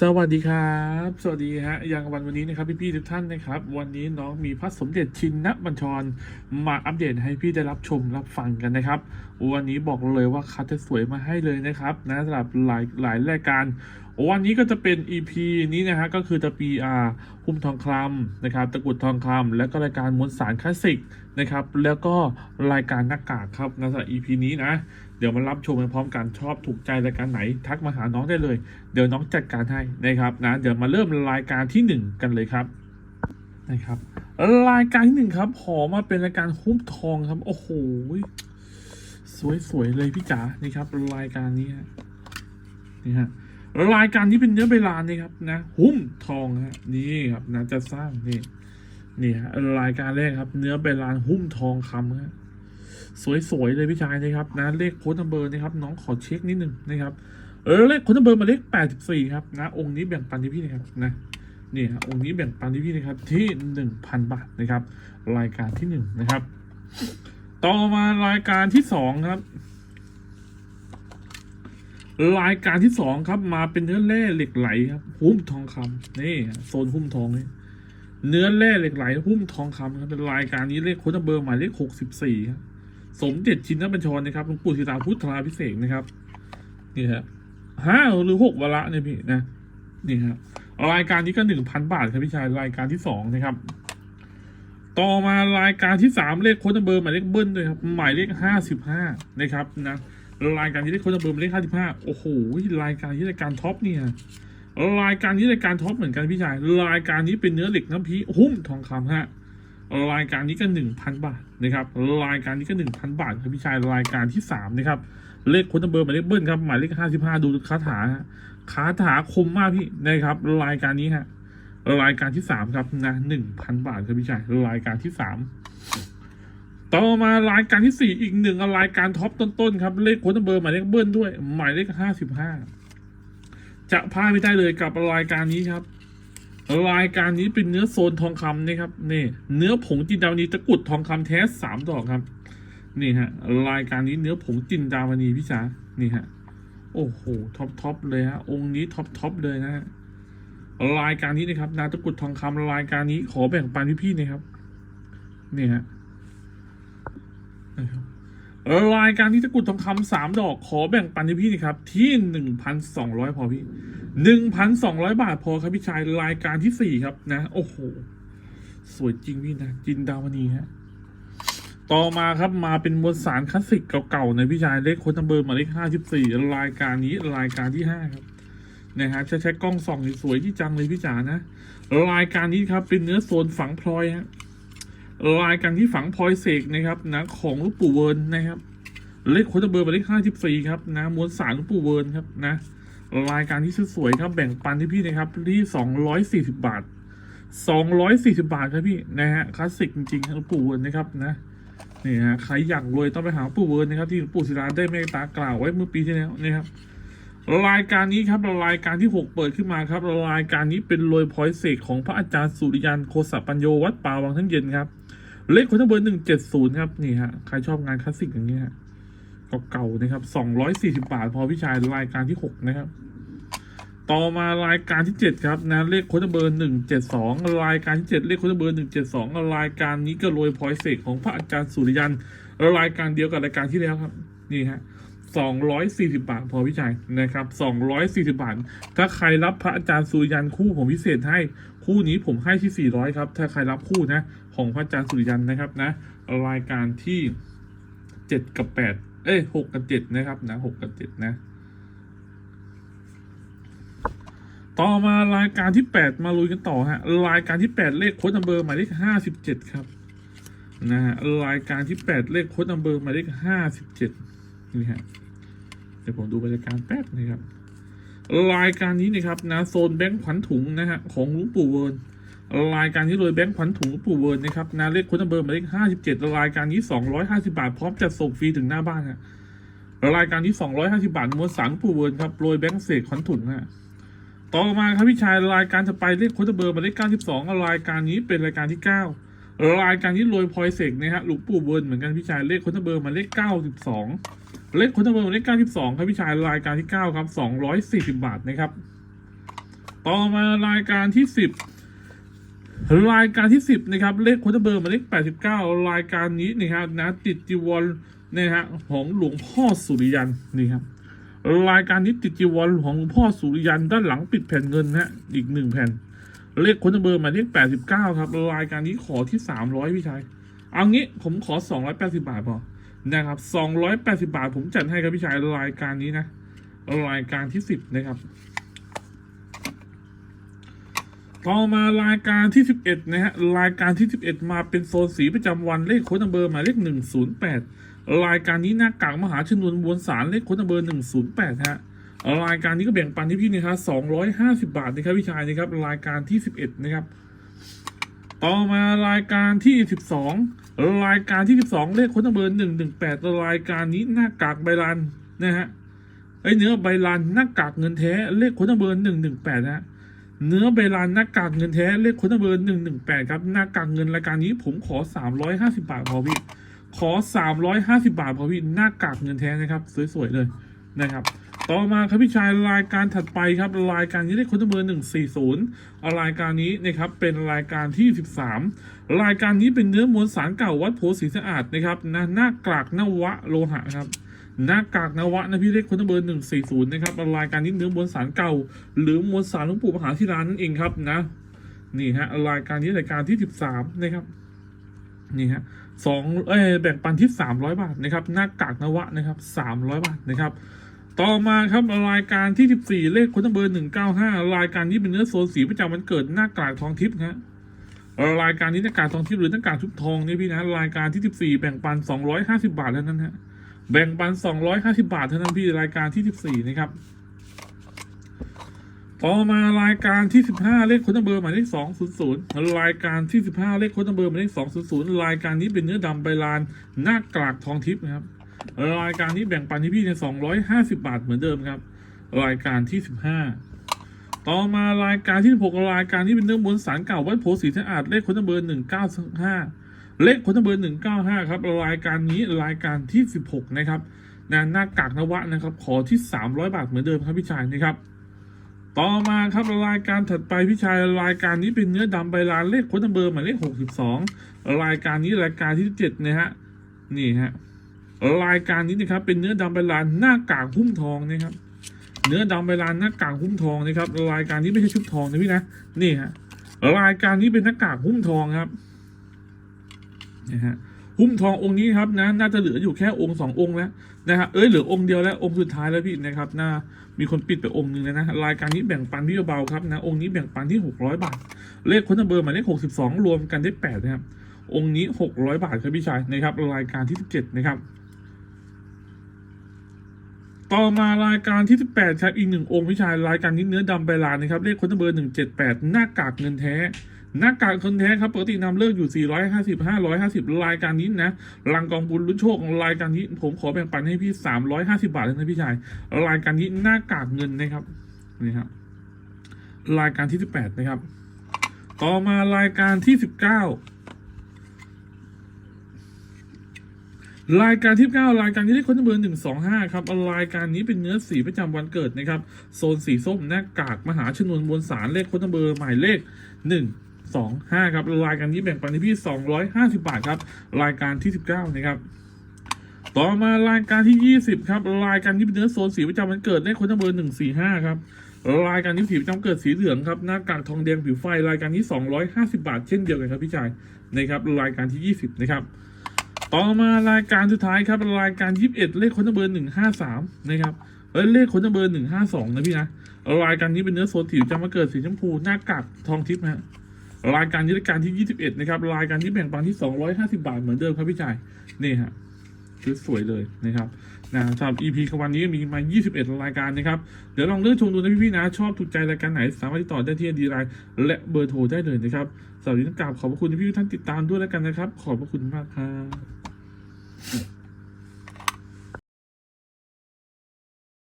สวัสดีครับ สวัสดีฮะอย่างวันวันนี้นะครับพี่ๆทุกท่านนะครับ วันนี้น้องมีพระสมเด็จชินนบัญชร มาอัปเดตให้พี่ได้รับชมรับฟังกันนะครับ วันนี้บอกเลยว่าคัดจะสวยมาให้เลยนะครับนะสำหรับหลายหลายรายการ วันนี้ก็จะเป็น EP นี้นะฮะก็คือจะปีอาหุ้มทองคำนะครับตะกุดทองคำแล้วก็รายการมวลสารคลาสสิกนะครับแล้วก็รายการหน้ากากครับนะสำหรับ EP นี้นะ เดี๋ยวมารับชมกันพร้อมกันชอบถูกใจรายการไหน ทักมาหาน้องได้เลย เดี๋ยวน้องจัดการให้นะครับนะเดี๋ยวมาเริ่มรายการที่หนึ่งกันเลยครับนะครับรายการที่หนึ่งครับขอมาเป็นรายการหุ้มทองครับ โอ้โหสวยๆเลยพี่จ๋านี่ครับ รายการนี้ฮะนี่ฮะรายการนี้เป็นเนื้อเบลานี่ครับนะหุ้มทองฮะนี่ครับนะจะสร้างนี่นี่ฮะรายการแรกครับ เนื้อเบลานหุ้มทองคำฮะ สวยๆเลยพี่ชายนะครับนะเลขโค้ดนัมเบอร์นะครับน้องขอเช็คนิดนึงนะครับเออเลขโค้ดนัมเบอร์มาเลขแปดสิบสี่ครับนะองค์นี้แบ่งปันที่พี่นะครับนะนี่ฮะองค์นี้แบ่งปันที่พี่นะครับที่หนึ่งพันบาทนะครับ รายการที่หนึ่งนะครับ ต่อมารายการที่สองครับรายการที่สองครับมาเป็นเนื้อแร่เหล็กไหลครับหุ้มทองคำนี่โซนหุ้มทองนี่เนื้อแร่เหล็กไหลหุ้มทองคำครับเป็นรายการนี้เลขโค้ดนัมเบอร์หมายเลขหกสิบสี่ครับ สมเด็จชินนบัญชรนะครับหลวงปู่ศิลาพุทธาพิเศษนะครับ นี่ฮะห้าหรือหกวาระเนี่ยพี่นะนี่ฮะรายการนี้ก็หนึ่งพันบาทครับพี่ชายรายการที่สองนะครับ ต่อมารายการที่สามเลขโค้ดนัมเบอร์หมายเลขเบิ้ลด้วยครับหมายเลขห้าสิบห้านะครับนะรายการที่เลขโค้ดนัมเบอร์หมายเลขห้าสิบห้าโอ้โหรายการที่รายการท็อปเนี่ยรายการนี้รายการท็อปเหมือนกันพี่ชายรายการนี้เป็นเนื้อเหล็กน้ำพีหุ้มทองคำฮะ รายการนี้ก็หนึ่งพันบาทนะครับรายการนี้ก็หนึ่งพันบาทครับพี่ชายรายการที่สามนะครับ เลขคนนัมเบอร์หมายเลขเบิ้ลครับหมายเลขห้าสิบห้าดูคาถาคาถาคมมากพี่นะครับ รายการนี้ฮะรายการที่สามครับนะหนึ่งพันบาทครับพี่ชายรายการที่สามต่อมารายการที่สี่อีกหนึ่งรายการท็อปต้นๆครับ เลขคนนัมเบอร์หมายเลขเบิ้ลด้วย หมายเลขห้าสิบห้าจะพลาดไม่ได้เลยกับรายการนี้ครับ รายการนี้เป็นเนื้อโซนทองคำนะครับนี่เนื้อผงจินดาวนีตะกุดทองคำแท้สามดอกครับ นี่ฮะ รายการนี้เนื้อผงจินดาวนีพี่จ๋านี่ฮะโอ้โหท็อปท็อปเลยฮะองค์นี้ท็อปท็อปเลยนะฮะรายการนี้นะครับนาตะกุดทองคำรายการนี้ขอแบ่งปันพี่ๆนะครับนี่ฮะนะครับ รายการที่ตะกุดทองคำสามดอกขอแบ่งปันพี่นะครับ ที่หนึ่งพันสองร้อยพอพี่หนึ่งพันสองร้อยบาทพอครับพี่ชายรายการที่สี่ครับนะ โอ้โห สวยจริงพี่นะ จินดาวนีฮะต่อมาครับมาเป็นมวลสารคลาสสิกเก่าๆในพี่ชายเลขโค้ดนัมเบอร์มาเลขห้าสิบสี่รายการนี้รายการที่ห้าครับนะฮะจะใช้กล้องส่องสวยที่จังเลยพี่จ๋านะ รายการนี้ครับเป็นเนื้อโซนฝังพลอยฮะ รายการที่ฝังพลอยเสกนะครับนะของลูกปู่เวิร์นนะครับเลขโค้ดนัมเบอร์หมาเลขห้าสิบสี่ครับนะมวลสารลูกปู่เวิร์นครับนะรายการที่สวยๆครับแบ่งปันที่พี่นะครับที่สองร้อยสี่สิบาทสองร้อยสี่สิบาทครับพี่นะฮะคลาสสิกจริงๆครับปู่เวิร์นนะครับนะนี่ฮะใครอยากรวยต้องไปหาปู่เวิร์นนะครับที่หลวงปู่ศิลาได้เมตตากล่าวไว้เมื่อปีที่แล้วนะครับรายการนี้ครับรายการที่หกเปิดขึ้นมาครับรายการนี้เป็นโรยพอยเสกของพระอาจารย์สุริยันโคสปัญโยวัดป่าวังทั้งเย็นครับ เลขคนทั้งเบอร์หนึ่งเจ็ดศูนย์ครับ นี่ฮะ ใครชอบงานคลาสสิกอย่างเงี้ยเก่าๆนะครับสองร้อยสี่สิบาท พอพี่ชายรายการที่หกนะครับ ต่อมารายการที่เจ็ดครับนะเลขโค้ดเบอร์หนึ่งเจ็ดสองรายการที่เจ็ดเลขโค้ดเบอร์หนึ่งเจ็ดสองรายการนี้ก็โรยพอยเสกของพระอาจารย์สุริยันรายการเดียวกับรายการที่แล้วครับ นี่ฮะสองร้อยสี่สิบาท พอพี่ชายนะครับสองร้อยสี่สิบาท ถ้าใครรับพระอาจารย์สุริยันคู่ผมพิเศษให้ คู่นี้ผมให้ที่สี่ร้อยครับ ถ้าใครรับคู่นะ ของพระอาจารย์สุริยันนะครับนะรายการที่เจ็ดกับแปดเอ้ยหกกับเจ็ดนะครับนะหกกับเจ็ดนะต่อมารายการที่แปดมาลุยกันต่อฮะรายการที่แปดเลขโค้ดนัมเบอร์หมายเลขห้าสิบเจ็ดครับนะฮะรายการที่แปดเลขโค้ดนัมเบอร์หมายเลขห้าสิบเจ็ดนี่ฮะเดี๋ยวผมดูบรรยากาศแป๊บนะครับรายการนี้นะครับนะโซนแบงค์ขวัญถุงนะฮะของลุงปู่เวิร์น รายการนี้โดยแบงค์ขวัญถุงปู่เวิร์นนะครับนะเลขค้นเบอร์หมายเลขห้าสิบเจ็ดรายการนี้สองร้อยห้าสิบาท พร้อมจัดส่งฟรีถึงหน้าบ้านฮะรายการที่สองร้อยห้าสิบาทมวลสารหลวงปู่เวิร์นครับโรยแบงค์เสกขวัญถุงฮะต่อมาครับพี่ชายรายการจะไปเลขค้ดเบอร์หมายเลข92รายการนี้เป็นรายการที่9รายการที่โรยพลอยเสกนะฮะหลวงปู่เบิร์นเหมือนกันพี่ชายเลขค้ดเบอร์หมายเลข92เลขค้ดเบอร์หมายเลข92ครับพี่ชายรายการที่9ครับ240บาทนะครับ ต่อมารายการที่สิบ รายการที่สิบนะครับ เลขโคตเบอร์หมายเลขแปดสิบเก้ารายการนี้นะครับนะติดจีวรนะฮะของหลวงพ่อสุริยันนี่ครับรายการนี้ติดจีวรของหลวงพ่อสุริยันด้านหลังปิดแผ่นเงินนะฮะอีกหนึ่งแผ่น เลขโคตเบอร์หมายเลขแปดสิบเก้าครับรายการนี้ขอที่สามร้อยพี่ชายเอางี้ผมขอสองร้อยแปดสิบาทพอนะครับสองร้อยแปดสิบาทผมจัดให้ครับพี่ชายรายการนี้นะรายการที่สิบนะครับ ต่อมารายการที่สิบเอ็ดนะฮะ รายการที่สิบเอ็ดมาเป็นโซนสีประจำวันเลขโค้ดนัมเบอร์หมายเลขหนึ่งศูนย์แปดรายการนี้หน้ากากมหาชนวนมวลสารเลขโค้ดนัมเบอร์หนึ่งศูนย์แปดฮะ รายการนี้ก็แบ่งปันที่พี่นะครับสองร้อยห้าสิบาทนะครับพี่ชายนะครับ รายการที่สิบเอ็ดนะครับ ต่อมารายการที่สิบสองรายการที่สิบสองเลขโค้ดนัมเบอร์หนึ่งหนึ่งแปดรายการนี้หน้ากากใบลานนะฮะ ไอเนื้อใบลานหน้ากากเงินแท้เลขโค้ดเบอร์หนึ่งหนึ่งแปดนะฮะ เนื้อใบลานหน้ากากเงินแท้เลขค้ดเบอร์หนึ่งหนึ่งแปดครับหน้ากากเงินรายการนี้ผมขอสามร้อยห้าสิบาทพอพี่ขอสามร้อยห้าสิบาทพอพี่หน้ากากเงินแท้นะครับ สวยๆเลยนะครับ ต่อมาครับพี่ชายรายการถัดไปครับรายการนี้เลขค้ดเบอร์หนึ่งสี่ศูนย์รายการนี้นะครับเป็นรายการที่สิบสามรายการนี้เป็นเนื้อมวลสารเก่าวัดโพสีสะอาดนะครับหน้ากากนวะโลหะครับ หน้ากากนวะนะพี่เล็กคนเบอร์หนึ่งสี่ศูนย์นะครับรายการนี้เนื้อมวลสารเก่า หรือมวลสารหลวงปู่มหาธิรานั่นเองครับนะ นี่ฮะรายการนี้รายการที่สิบสามนะครับ นี่ฮะสองเอ้แบ่งปันที่สามร้อยบาทนะครับหน้ากากนวะนะครับสามร้อยบาทนะครับต่อมาครับรายการที่สิบสี่เลขคนเบอร์หนึ่งเก้าห้ารายการนี้เป็นเนื้อโซนสีประจำวันเกิดหน้ากากทองทิพย์ฮะรายการนี้หน้ากากทองทิพย์หรือหน้ากากทุบทองนี่พี่นะรายการที่สิบสี่แบ่งปันสองร้อยห้าสิบาทเท่านั้นฮะ แบ่งปัน 250 บาทเท่านั้นพี่รายการที่ 14 นะครับ ต่อมารายการที่ 15 เลขคนเบอร์หมายเลข200 รายการที่ 15 เลขคนเบอร์หมายเลข200 รายการนี้เป็นเนื้อดำใบลานหน้ากากทองทิพย์นะครับ รายการนี้แบ่งปันที่พี่ใน 250 บาทเหมือนเดิมครับ รายการที่ 15 ต่อมารายการที่16รายการนี้เป็นเนื้อมวลสารเก่าวัดโพสีสะอาดเลขคนเบอร์195 เลขคนเบอร์หนึ่งเก้าห้าครับ รายการนี้รายการที่สิบหกนะครับนะหน้ากากนวะนะครับ ขอที่สามร้อยบาทเหมือนเดิมครับพี่ชายนะครับ ต่อมาครับรายการถัดไปพี่ชายรายการนี้เป็นเนื้อดำใบลานเลขคนเบอร์หมายเลขหกสิบสองรายการนี้รายการที่เจ็ดนะฮะนี่ฮะรายการนี้นะครับเป็นเนื้อดำใบลานหน้ากากหุ้มทองนะครับ เนื้อดำใบลานหน้ากากหุ้มทองนะครับ รายการนี้ไม่ใช่ชุบทองนะพี่นะนี่ฮะรายการนี้เป็นหน้ากากหุ้มทองครับ นะฮะหุ้มทององค์นี้ครับนะน่าจะเหลืออยู่แค่องค์สององค์แล้วนะฮะเอ้ยเหลือองค์เดียวแล้วองค์สุดท้ายแล้วพี่นะครับน่ามีคนปิดไปองค์หนึ่งแล้วนะรายการนี้แบ่งปันพี่เบาครับนะองค์นี้แบ่งปันที่หกร้อยบาท เลขคนเบอร์หมายเลขหกสิบสองรวมกันได้แปดนะครับองค์นี้หกร้อยบาทครับพี่ชายนะครับรายการที่สิบเจ็ดนะครับ ต่อมารายการที่สิบแปดครับอีกหนึ่งองค์พี่ชายรายการนี้เนื้อดำใบลานนะครับเลขคนเบอร์หนึ่งเจ็ดแปดหน้ากากเงินแท้ หน้ากากคนแท้ครับปกตินำเลิกอยู่ 450 550 รายการนี้นะลังกองบุญลุ้นโชครายการนี้ ผมขอแบ่งปันให้พี่ 350 บาทเลยนะพี่ชาย รายการนี้หน้ากากเงินนะครับนี่ครับรายการที่ 18 นะครับ ต่อมารายการที่ 19 รายการที่9รายการที่ได้คนเบอร์125 ครับ รายการนี้เป็นเนื้อสีประจำวันเกิดนะครับ โซนสีส้มหน้ากากมหาชนวนมวลสารเลขคนเบอร์หมายเลข 1 สองห้าครับรายการนี้แบ่งปันให้พี่สองร้อยห้าสิบาทครับ รายการที่สิบเก้านะครับต่อมารายการที่ยี่สิบครับ รายการนี้เป็นเนื้อโซนสีประจำวันเกิดเลขคนเบอร์หนึ่งสี่ห้าครับ รายการนี้สีประจำเกิดสีเหลืองครับหน้ากากทองแดงผิวไฟรายการนี้สองร้อยห้าสิบาท เช่นเดียวกันครับพี่ชายนะครับรายการที่ยี่สิบนะครับ ต่อมารายการสุดท้ายครับรายการยี่สิบเอ็ดเลขคนเบอร์หนึ่งห้าสามนะครับเอ้ยเลขคนเบอร์หนึ่งห้าสองนะพี่นะรายการนี้เป็นเนื้อโซนสีประจำวันเกิดสีชมพูหน้ากากทองทิพย์ฮะ รายการยุทธการที่ 21 นะครับ รายการที่แบ่งปันที่ 250 บาทเหมือนเดิมครับพี่ชายนี่ฮะชุดสวยเลยนะครับนะสำหรับ EP ของวันนี้มีมา 21 รายการนะครับ เดี๋ยวลองเลือกชมดูนะพี่ๆนะ ชอบถูกใจรายการไหน สามารถติดต่อได้ที่ดีไลน์และเบอร์โทรได้เลยนะครับสำหรับวันนี้ต้องกราบขอบพระคุณที่พี่ๆท่านติดตามด้วยแล้วกันนะครับ ขอบพระคุณมากครับ